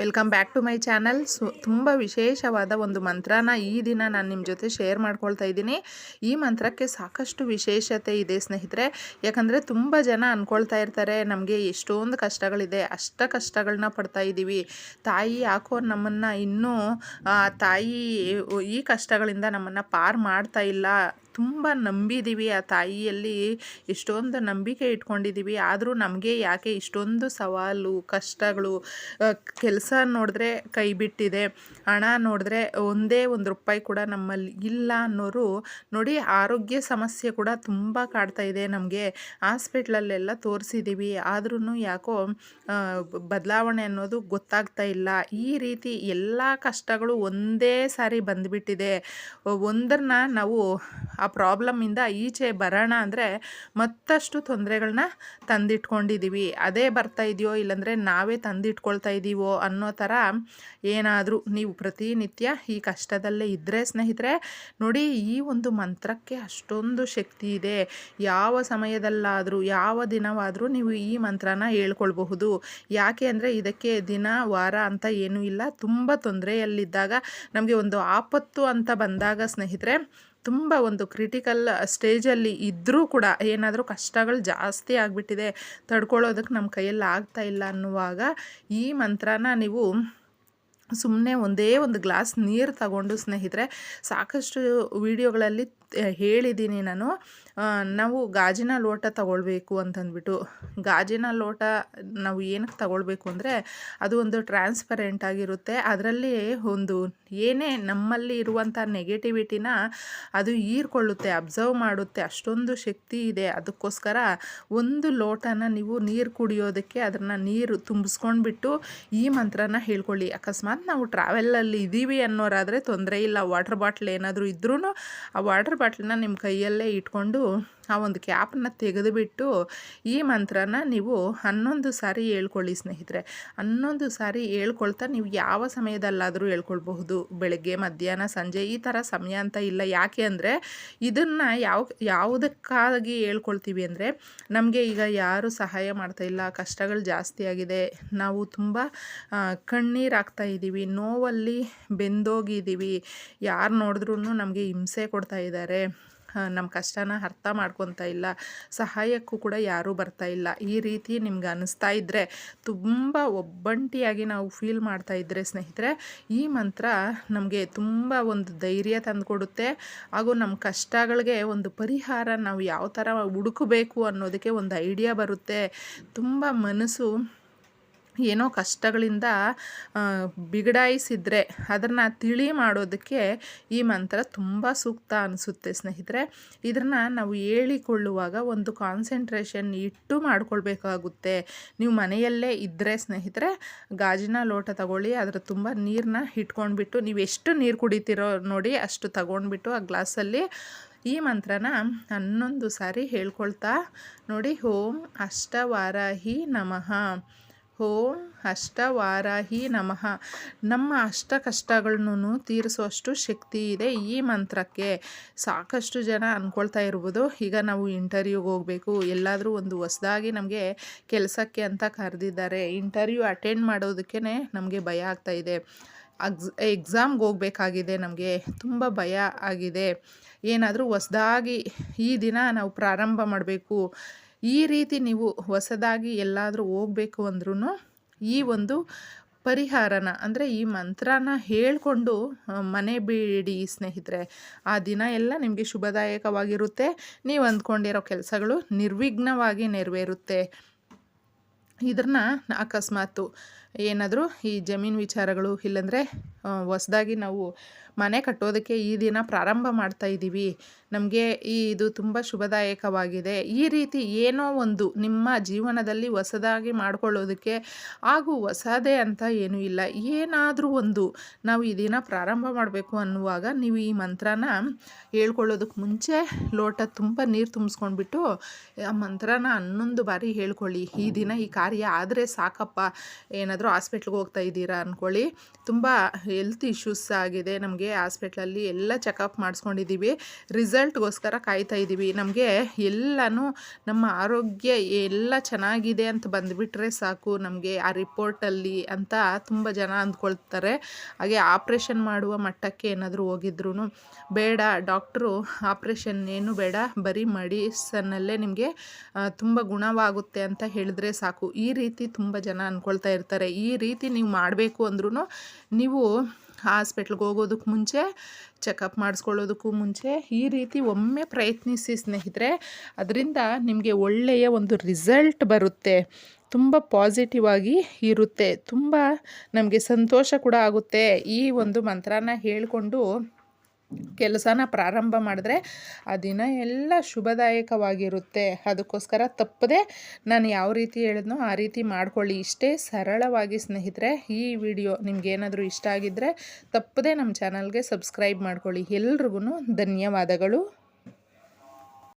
Welcome back to my channel ಸು ತುಂಬ ವಿಶೇಷವಾದ ಒಂದು ಮಂತ್ರನ ಈ ದಿನ ನಾನು ನಿಮ್ಮ ಜೊತೆ ಶೇರ್ ಮಾಡ್ಕೊಳ್ತಾ ಇದ್ದೀನಿ. ಈ ಮಂತ್ರಕ್ಕೆ ಸಾಕಷ್ಟು ವಿಶೇಷತೆ ಇದೆ ಸ್ನೇಹಿತರೆ. ಯಾಕಂದರೆ ತುಂಬ ಜನ ಅಂದ್ಕೊಳ್ತಾ ಇರ್ತಾರೆ, ನಮಗೆ ಎಷ್ಟೊಂದು ಕಷ್ಟಗಳಿದೆ, ಅಷ್ಟ ಕಷ್ಟಗಳನ್ನ ಪಡ್ತಾ ಇದ್ದೀವಿ ತಾಯಿ ಯಾಕೋ ನಮ್ಮನ್ನು ಇನ್ನೂ ತಾಯಿ ಈ ಕಷ್ಟಗಳಿಂದ ನಮ್ಮನ್ನು ಪಾರ್ ಮಾಡ್ತಾ ಇಲ್ಲ. ತುಂಬ ನಂಬಿದ್ದೀವಿ ಆ ತಾಯಿಯಲ್ಲಿ. ಎಷ್ಟೊಂದು ನಂಬಿಕೆ ಇಟ್ಕೊಂಡಿದ್ದೀವಿ ಆದರೂ ನಮಗೆ ಯಾಕೆ ಇಷ್ಟೊಂದು ಸವಾಲು, ಕಷ್ಟಗಳು ಕೆಲಸ ನೋಡಿದ್ರೆ ಕೈ ಬಿಟ್ಟಿದೆ. ಹಣ ನೋಡಿದ್ರೆ ಒಂದೇ ಒಂದು ರೂಪಾಯಿ ಕೂಡ ನಮ್ಮಲ್ಲಿ ಇಲ್ಲ ಅನ್ನೋರು ನೋಡಿ ಆರೋಗ್ಯ ಸಮಸ್ಯೆ ಕೂಡ ತುಂಬ ಕಾಡ್ತಾ ಇದೆ ನಮಗೆ. ಹಾಸ್ಪಿಟ್ಲಲ್ಲೆಲ್ಲ ತೋರಿಸಿದ್ದೀವಿ ಆದ್ರೂ ಯಾಕೋ ಬದಲಾವಣೆ ಅನ್ನೋದು ಗೊತ್ತಾಗ್ತಾ ಇಲ್ಲ. ಈ ರೀತಿ ಎಲ್ಲ ಕಷ್ಟಗಳು ಒಂದೇ ಸಾರಿ ಬಂದುಬಿಟ್ಟಿದೆ. ಒಂದರನ್ನ ನಾವು ಆ ಪ್ರಾಬ್ಲಮ್ಮಿಂದ ಈಚೆ ಬರೋಣ ಅಂದರೆ ಮತ್ತಷ್ಟು ತೊಂದರೆಗಳನ್ನ ತಂದಿಟ್ಕೊಂಡಿದ್ದೀವಿ ಅದೇ ಬರ್ತಾ ಇದೆಯೋ ಇಲ್ಲಾಂದರೆ ನಾವೇ ತಂದಿಟ್ಕೊಳ್ತಾ ಇದ್ದೀವೋ ಅನ್ನೋ ಥರ ಏನಾದರೂ ನೀವು ಪ್ರತಿನಿತ್ಯ ಈ ಕಷ್ಟದಲ್ಲೇ ಇದ್ದರೆ ಸ್ನೇಹಿತರೆ, ನೋಡಿ ಈ ಒಂದು ಮಂತ್ರಕ್ಕೆ ಅಷ್ಟೊಂದು ಶಕ್ತಿ ಇದೆ. ಯಾವ ಸಮಯದಲ್ಲಾದರೂ, ಯಾವ ದಿನವಾದರೂ ನೀವು ಈ ಮಂತ್ರನ ಹೇಳ್ಕೊಳ್ಬಹುದು. ಯಾಕೆ ಅಂದರೆ ಇದಕ್ಕೆ ದಿನ, ವಾರ ಅಂತ ಏನೂ ಇಲ್ಲ. ತುಂಬ ತೊಂದರೆಯಲ್ಲಿದ್ದಾಗ ನಮಗೆ ಒಂದು ಆಪತ್ತು ಅಂತ ಬಂದಾಗ ಸ್ನೇಹಿತರೆ ತುಂಬ ಒಂದು ಕ್ರಿಟಿಕಲ್ ಸ್ಟೇಜಲ್ಲಿ ಇದ್ದರೂ ಕೂಡ ಏನಾದರೂ ಕಷ್ಟಗಳು ಜಾಸ್ತಿ ಆಗಿಬಿಟ್ಟಿದೆ ತಡ್ಕೊಳ್ಳೋದಕ್ಕೆ ನಮ್ಮ ಕೈಯಲ್ಲಿ ಆಗ್ತಾ ಇಲ್ಲ ಅನ್ನುವಾಗ ಈ ಮಂತ್ರನ ನೀವು ಸುಮ್ಮನೆ ಒಂದೇ ಒಂದು ಗ್ಲಾಸ್ ನೀರು ತಗೊಂಡು ಸ್ನೇಹಿತರೆ, ಸಾಕಷ್ಟು ವಿಡಿಯೋಗಳಲ್ಲಿ ಹೇಳಿದ್ದೀನಿ ನಾನು. ನಾವು ಗಾಜಿನ ಲೋಟ ತಗೊಳ್ಬೇಕು ಅಂತಂದ್ಬಿಟ್ಟು. ಗಾಜಿನ ಲೋಟ ನಾವು ಏನಕ್ಕೆ ತಗೊಳ್ಬೇಕು ಅಂದರೆ ಅದು ಒಂದು ಟ್ರಾನ್ಸ್ಪರೆಂಟ್ ಆಗಿರುತ್ತೆ. ಅದರಲ್ಲಿ ಒಂದು ಏನೇ ನಮ್ಮಲ್ಲಿ ಇರುವಂಥ ನೆಗೆಟಿವಿಟಿನ ಅದು ಹೀರ್ಕೊಳ್ಳುತ್ತೆ ಅಬ್ಸರ್ವ್ ಮಾಡುತ್ತೆ, ಅಷ್ಟೊಂದು ಶಕ್ತಿ ಇದೆ. ಅದಕ್ಕೋಸ್ಕರ ಒಂದು ಲೋಟನ ನೀವು ನೀರು ಕುಡಿಯೋದಕ್ಕೆ ಅದನ್ನು ನೀರು ತುಂಬಿಸ್ಕೊಂಡ್ಬಿಟ್ಟು ಈ ಮಂತ್ರನ ಹೇಳ್ಕೊಳ್ಳಿ. ಅಕಸ್ಮಾತ್ ನಾವು ಟ್ರಾವೆಲಲ್ಲಿ ಇದ್ದೀವಿ ಅನ್ನೋರಾದರೆ ತೊಂದರೆ ಇಲ್ಲ. ವಾಟರ್ ಬಾಟ್ಲ್ ಏನಾದರೂ ಇದ್ರೂ ಆ ವಾಟರ್ ಬಾಟ್ಲನ್ನ ನಿಮ್ಮ ಕೈಯಲ್ಲೇ ಇಟ್ಕೊಂಡು ಆ ಒಂದು ಕ್ಯಾಪನ್ನು ತೆಗೆದುಬಿಟ್ಟು ಈ ಮಂತ್ರನ ನೀವು ಹನ್ನೊಂದು ಸಾರಿ ಹೇಳ್ಕೊಳ್ಳಿ ಸ್ನೇಹಿತರೆ. ಹನ್ನೊಂದು ಸಾರಿ ಹೇಳ್ಕೊಳ್ತಾ ನೀವು ಯಾವ ಸಮಯದಲ್ಲಾದರೂ ಹೇಳ್ಕೊಳ್ಬಹುದು. ಬೆಳಗ್ಗೆ, ಮಧ್ಯಾಹ್ನ, ಸಂಜೆ ಈ ಥರ ಸಮಯ ಅಂತ ಇಲ್ಲ. ಯಾಕೆ ಅಂದರೆ ಇದನ್ನು ಯಾವ, ಯಾವುದಕ್ಕಾಗಿ ಹೇಳ್ಕೊಳ್ತೀವಿ ಅಂದರೆ ನಮಗೆ ಈಗ ಯಾರು ಸಹಾಯ ಮಾಡ್ತಾ ಇಲ್ಲ, ಕಷ್ಟಗಳು ಜಾಸ್ತಿ ಆಗಿದೆ, ನಾವು ತುಂಬ ಕಣ್ಣೀರಾಗ್ತಾ ಇದ್ದೀವಿ, ನೋವಲ್ಲಿ ಬೆಂದೋಗಿದ್ದೀವಿ, ಯಾರು ನೋಡಿದ್ರೂ ನಮಗೆ ಹಿಂಸೆ ಕೊಡ್ತಾ ಇದ್ದಾರೆ ನಮ್ಮ ಕಷ್ಟನ ಅರ್ಥ ಮಾಡ್ಕೊತಾ ಇಲ್ಲ. ಸಹಾಯಕ್ಕೂ ಕೂಡ ಯಾರೂ ಬರ್ತಾ ಇಲ್ಲ. ಈ ರೀತಿ ನಿಮ್ಗೆ ಅನ್ನಿಸ್ತಾ ಇದ್ದರೆ ತುಂಬ ಒಬ್ಬಂಟಿಯಾಗಿ ನಾವು ಫೀಲ್ ಮಾಡ್ತಾ ಇದ್ದರೆ ಸ್ನೇಹಿತರೆ, ಈ ಮಂತ್ರ ನಮಗೆ ತುಂಬ ಒಂದು ಧೈರ್ಯ ತಂದುಕೊಡುತ್ತೆ. ಹಾಗೂ ನಮ್ಮ ಕಷ್ಟಗಳಿಗೆ ಒಂದು ಪರಿಹಾರ ನಾವು ಯಾವ ಥರ ಹುಡುಕಬೇಕು ಅನ್ನೋದಕ್ಕೆ ಒಂದು ಐಡಿಯಾ ಬರುತ್ತೆ. ತುಂಬ ಮನಸ್ಸು ಏನೋ ಕಷ್ಟಗಳಿಂದ ಬಿಗಡಾಯಿಸಿದರೆ ಅದನ್ನು ತಿಳಿ ಮಾಡೋದಕ್ಕೆ ಈ ಮಂತ್ರ ತುಂಬ ಸೂಕ್ತ ಅನಿಸುತ್ತೆ ಸ್ನೇಹಿತರೆ. ಇದನ್ನು ನಾವು ಹೇಳಿಕೊಳ್ಳುವಾಗ ಒಂದು ಕಾನ್ಸಂಟ್ರೇಷನ್ ಇಟ್ಟು ಮಾಡಿಕೊಳ್ಬೇಕಾಗುತ್ತೆ. ನೀವು ಮನೆಯಲ್ಲೇ ಇದ್ದರೆ ಸ್ನೇಹಿತರೆ, ಗಾಜಿನ ಲೋಟ ತಗೊಳ್ಳಿ, ಅದರ ತುಂಬ ನೀರನ್ನ ಇಟ್ಕೊಂಡ್ಬಿಟ್ಟು ನೀವು ಎಷ್ಟು ನೀರು ಕುಡಿತೀರೋ ನೋಡಿ ಅಷ್ಟು ತಗೊಂಡ್ಬಿಟ್ಟು ಆ ಗ್ಲಾಸಲ್ಲಿ ಈ ಮಂತ್ರನ ಹನ್ನೊಂದು ಸಾರಿ ಹೇಳ್ಕೊಳ್ತಾ ನೋಡಿ, ಓಂ ಅಷ್ಟವಾರಾಹಿ ನಮಃ. ಓಂ ಅಷ್ಟವಾರಾಹಿ ನಮಃ. ನಮ್ಮ ಅಷ್ಟ ಕಷ್ಟಗಳನ್ನು ತೀರಿಸುವಷ್ಟು ಶಕ್ತಿ ಇದೆ ಈ ಮಂತ್ರಕ್ಕೆ. ಸಾಕಷ್ಟು ಜನ ಅಂದ್ಕೊಳ್ತಾ ಇರ್ಬೋದು, ಈಗ ನಾವು ಇಂಟರ್ವ್ಯೂಗೆ ಹೋಗಬೇಕು, ಎಲ್ಲಾದರೂ ಒಂದು ಹೊಸದಾಗಿ ನಮಗೆ ಕೆಲಸಕ್ಕೆ ಅಂತ ಕರೆದಿದ್ದಾರೆ. ಇಂಟರ್ವ್ಯೂ ಅಟೆಂಡ್ ಮಾಡೋದಕ್ಕೇ ನಮಗೆ ಭಯ ಆಗ್ತಾ ಇದೆ. ಅಗ್ಸ್ ಎಕ್ಸಾಮ್ಗೆ ಹೋಗಬೇಕಾಗಿದೆ ನಮಗೆ, ತುಂಬ ಭಯ ಆಗಿದೆ. ಏನಾದರೂ ಹೊಸ್ದಾಗಿ ಈ ದಿನ ನಾವು ಪ್ರಾರಂಭ ಮಾಡಬೇಕು ಈ ರೀತಿ ನೀವು ಹೊಸದಾಗಿ ಎಲ್ಲಾದರೂ ಹೋಗಬೇಕು ಅಂದ್ರೂ ಈ ಒಂದು ಪರಿಹಾರನ, ಅಂದರೆ ಈ ಮಂತ್ರನ ಹೇಳ್ಕೊಂಡು ಮನೆ ಬಿಡಿ ಸ್ನೇಹಿತರೆ. ಆ ದಿನ ಎಲ್ಲ ನಿಮಗೆ ಶುಭದಾಯಕವಾಗಿರುತ್ತೆ. ನೀವು ಅಂದ್ಕೊಂಡಿರೋ ಕೆಲಸಗಳು ನಿರ್ವಿಘ್ನವಾಗಿ ನೆರವೇರುತ್ತೆ. ಇದನ್ನ ಅಕಸ್ಮಾತು ಏನಾದರೂ ಈ ಜಮೀನು ವಿಚಾರಗಳು, ಇಲ್ಲಾಂದರೆ ಹೊಸದಾಗಿ ನಾವು ಮನೆ ಕಟ್ಟೋದಕ್ಕೆ ಈ ದಿನ ಪ್ರಾರಂಭ ಮಾಡ್ತಾ ಇದ್ದೀವಿ ನಮಗೆ ಈ ಇದು ತುಂಬ ಶುಭದಾಯಕವಾಗಿದೆ. ಈ ರೀತಿ ಏನೋ ಒಂದು ನಿಮ್ಮ ಜೀವನದಲ್ಲಿ ಹೊಸದಾಗಿ ಮಾಡಿಕೊಳ್ಳೋದಕ್ಕೆ ಹಾಗೂ ಹೊಸದೇ ಅಂತ ಏನೂ ಇಲ್ಲ. ಏನಾದರೂ ಒಂದು ನಾವು ಈ ಪ್ರಾರಂಭ ಮಾಡಬೇಕು ಅನ್ನುವಾಗ ನೀವು ಈ ಮಂತ್ರನ ಹೇಳ್ಕೊಳ್ಳೋದಕ್ಕೆ ಮುಂಚೆ ಲೋಟ ತುಂಬ ನೀರು ತುಂಬಿಸ್ಕೊಂಡ್ಬಿಟ್ಟು ಆ ಮಂತ್ರನ ಹನ್ನೊಂದು ಬಾರಿ ಹೇಳ್ಕೊಳ್ಳಿ. ಈ ದಿನ ಈ ಕಾರ್ಯ ಆದರೆ ಸಾಕಪ್ಪ. ಏನಾದರೂ ಹಾಸ್ಪಿಟ್ಲ್ಗೆ ಹೋಗ್ತಾ ಇದ್ದೀರಾ ಅಂದ್ಕೊಳ್ಳಿ ತುಂಬ ಹೆಲ್ತ್ ಇಶ್ಯೂಸ್ ಆಗಿದೆ. ನಮಗೆ ಹಾಸ್ಪಿಟ್ಲಲ್ಲಿ ಎಲ್ಲ ಚೆಕಪ್ ಮಾಡಿಸ್ಕೊಂಡಿದ್ದೀವಿ. ರಿಸಲ್ಟ್ಗೋಸ್ಕರ ಕಾಯ್ತಾ ಇದ್ದೀವಿ ನಮಗೆ ಎಲ್ಲನೂ ನಮ್ಮ ಆರೋಗ್ಯ ಎಲ್ಲ ಚೆನ್ನಾಗಿದೆ ಅಂತ ಬಂದುಬಿಟ್ರೆ ಸಾಕು. ನಮಗೆ ಆ ರಿಪೋರ್ಟಲ್ಲಿ ಅಂತ ತುಂಬ ಜನ ಅಂದ್ಕೊಳ್ತಾರೆ. ಹಾಗೆ ಆಪ್ರೇಷನ್ ಮಾಡುವ ಮಟ್ಟಕ್ಕೆ ಏನಾದರೂ ಹೋಗಿದ್ರು ಬೇಡ. ಡಾಕ್ಟ್ರು ಆಪ್ರೇಷನ್ ಏನು ಬೇಡ. ಬರೀ ಮಡಿಸನ್ನಲ್ಲೇ ನಿಮಗೆ ತುಂಬ ಗುಣವಾಗುತ್ತೆ ಅಂತ ಹೇಳಿದ್ರೆ ಸಾಕು. ಈ ರೀತಿ ತುಂಬ ಜನ ಅಂದ್ಕೊಳ್ತಾ ಇರ್ತಾರೆ. ಈ ರೀತಿ ನೀವು ಮಾಡಬೇಕು ಅಂದ್ರೂ ನೀವು ಹಾಸ್ಪಿಟ್ಲ್ಗೆ ಹೋಗೋದಕ್ಕೆ ಮುಂಚೆ ಚೆಕಪ್ ಮಾಡಿಸ್ಕೊಳ್ಳೋದಕ್ಕೂ ಮುಂಚೆ ಈ ರೀತಿ ಒಮ್ಮೆ ಪ್ರಯತ್ನಿಸಿ ಸ್ನೇಹಿತರೆ, ಅದರಿಂದ ನಿಮಗೆ ಒಳ್ಳೆಯ ಒಂದು ರಿಸಲ್ಟ್ ಬರುತ್ತೆ. ತುಂಬ ಪಾಸಿಟಿವ್ ಆಗಿ ಇರುತ್ತೆ. ತುಂಬ ನಮಗೆ ಸಂತೋಷ ಕೂಡ ಆಗುತ್ತೆ. ಈ ಒಂದು ಮಂತ್ರನ ಹೇಳಿಕೊಂಡು ಕೆಲಸನ ಪ್ರಾರಂಭ ಮಾಡಿದ್ರೆ ಆ ದಿನ ಎಲ್ಲ ಶುಭದಾಯಕವಾಗಿರುತ್ತೆ. ಅದಕ್ಕೋಸ್ಕರ ತಪ್ಪದೆ ನಾನು ಯಾವ ರೀತಿ ಹೇಳಿದ್ನೋ ಆ ರೀತಿ ಮಾಡ್ಕೊಳ್ಳಿ. ಇಷ್ಟೇ ಸರಳವಾಗಿ ಸ್ನೇಹಿತರೆ, ಈ ವಿಡಿಯೋ ನಿಮ್ಗೇನಾದರೂ ಇಷ್ಟ ಆಗಿದ್ದರೆ ತಪ್ಪದೆ ನಮ್ಮ ಚಾನಲ್ಗೆ ಸಬ್ಸ್ಕ್ರೈಬ್ ಮಾಡ್ಕೊಳ್ಳಿ. ಎಲ್ರಿಗೂ ಧನ್ಯವಾದಗಳು.